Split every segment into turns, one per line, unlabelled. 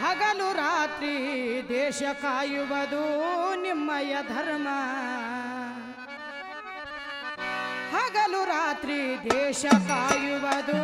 ಹಗಲು ರಾತ್ರಿ ದೇಶ ಕಾಯುವುದು ನಿಮ್ಮಯ ಧರ್ಮ. ಹಗಲು ರಾತ್ರಿ ದೇಶ ಕಾಯುವುದು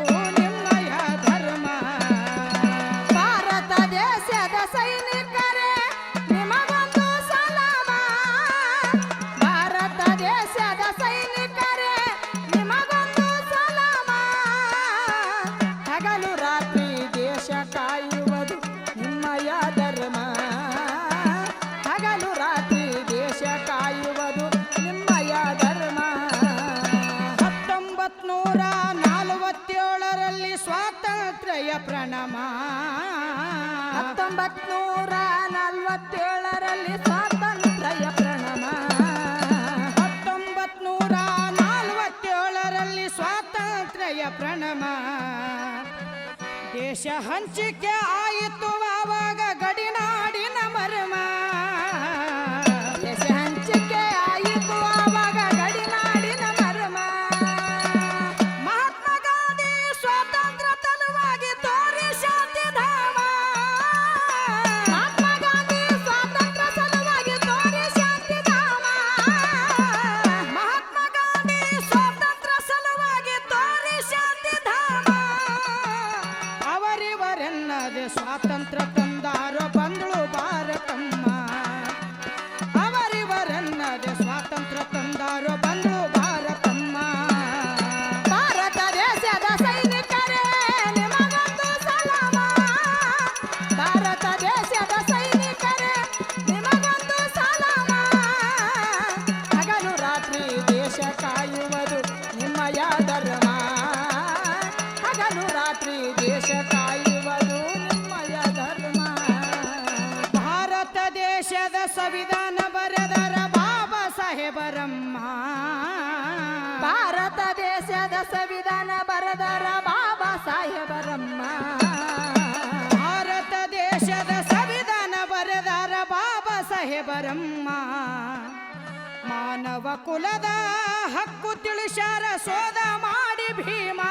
प्रणमा। देश
हंस के आय ದೇಶದರ ಬಾಬಾ ಸಾಹೇಬರಮ್ಮ.
ಭಾರತ ದೇಶದ ಸಂವಿಧಾನ ಬರೆದಾರ ಬಾಬಾ ಸಾಹೇಬರಮ್ಮ.
ಮಾನವ ಕುಲದ ಹಕ್ಕು
ತಿಳಿಸಾರ ಸೋದ ಮಾಡಿ ಭೀಮಾ.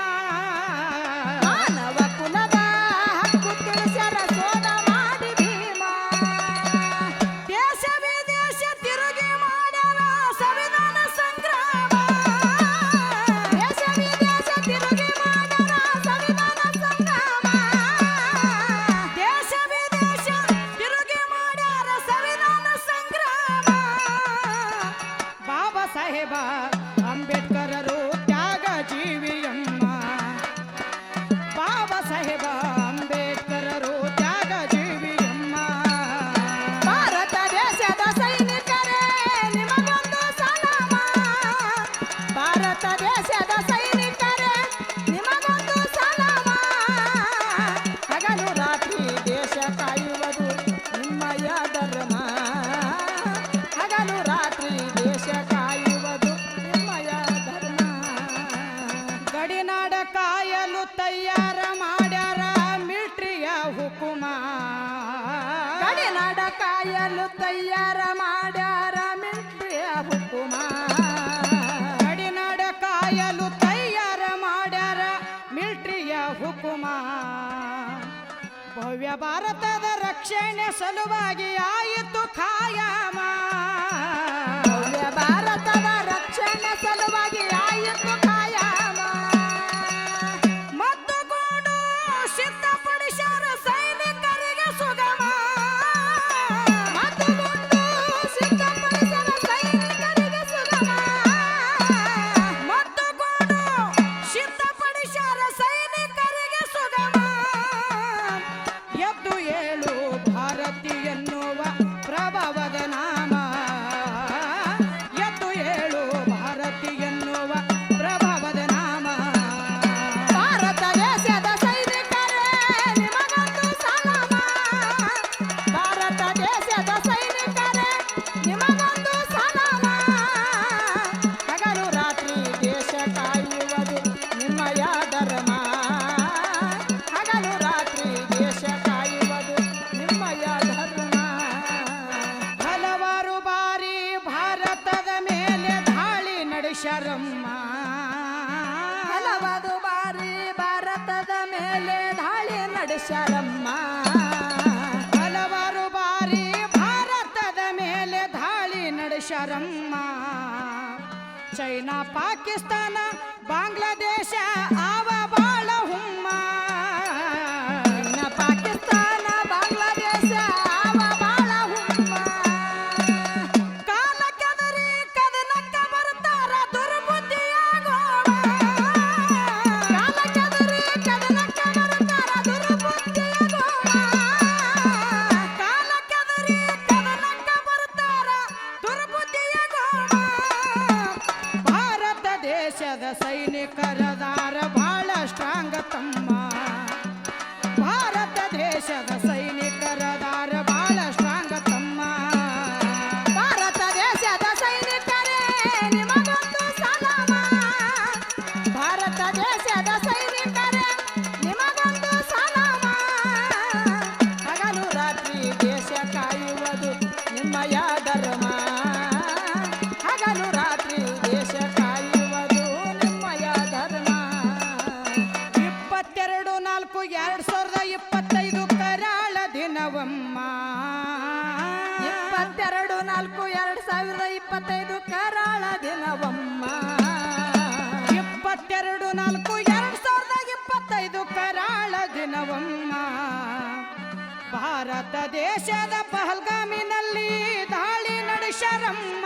ಭವ್ಯ ಭಾರತದ ರಕ್ಷಣೆ ಸಲುವಾಗಿ ಆಯಿತು ಖಾಯಾಮ.
ಭವ್ಯ ಭಾರತದ ರಕ್ಷಣೆ ಸಲುವಾಗಿ ಆಯಿತು
ರಮ್ಮ ಚೈನಾ ಪಾಕಿಸ್ತಾನ ಬಾಂಗ್ಲಾದೇಶ ಹದಿನಾಲ್ಕು ಎರಡು ಸಾವಿರದ ಇಪ್ಪತ್ತೈದು ಕರಾಳ ದಿನವಮ್ಮ ಭಾರತ ದೇಶದ ಪಹಲ್ಗಾಮಿನಲ್ಲಿ ದಾಳಿ ನಡೆಸರಮ್ಮ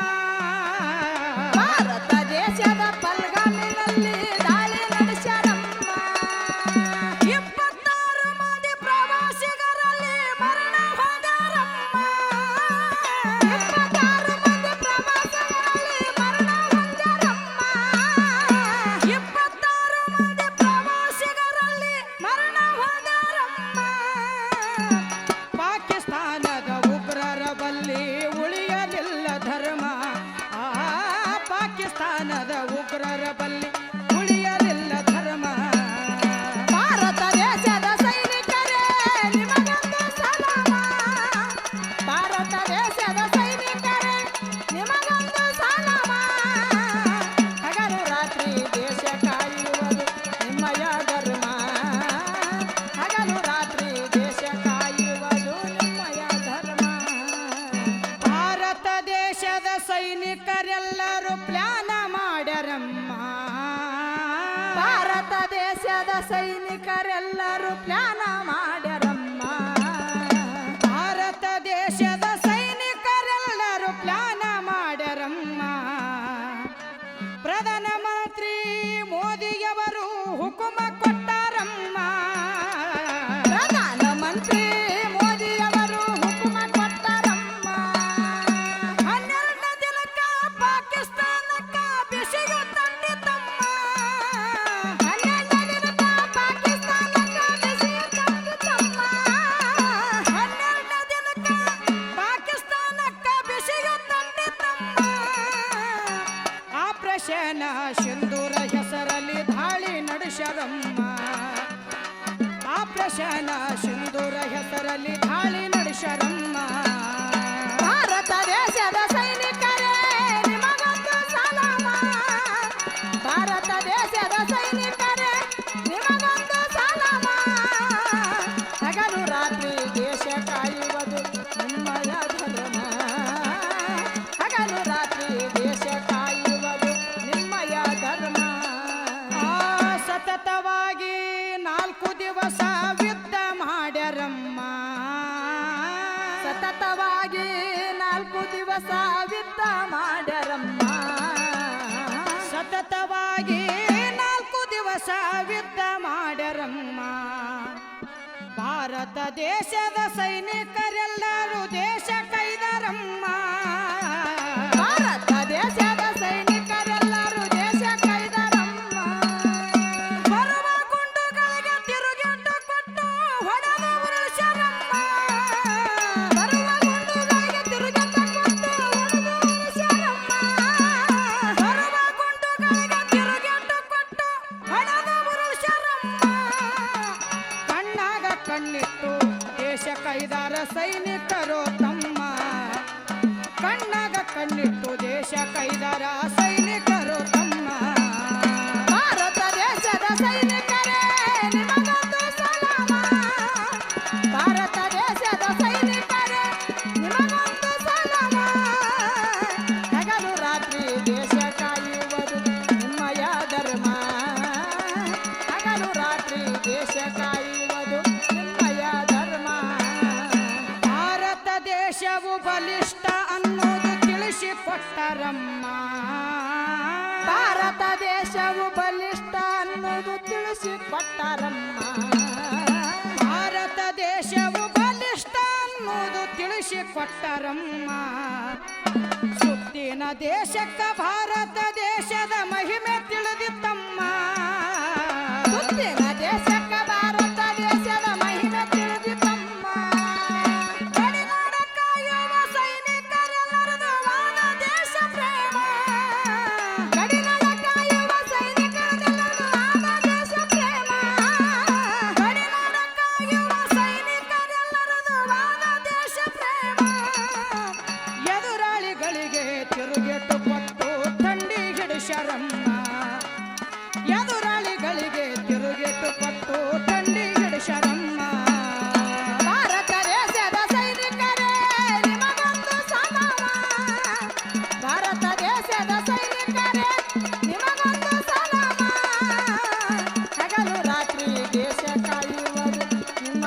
plan ಯುದ್ಧ ಮಾಡ್ಯರಮ್ಮ ಭಾರತ ದೇಶದ ಸೈನಿಕರೆಲ್ಲರೂ ದೇಶ ಕೈದರಮ್ಮ. হুসাইন করো তা ಕೊಟ್ಟರಮ್ಮ ಸುತ್ತಿನ ದೇಶಕ್ಕ ಭಾರತ ದೇಶದ ಮಹಿಮೆ ತಿಳಿದು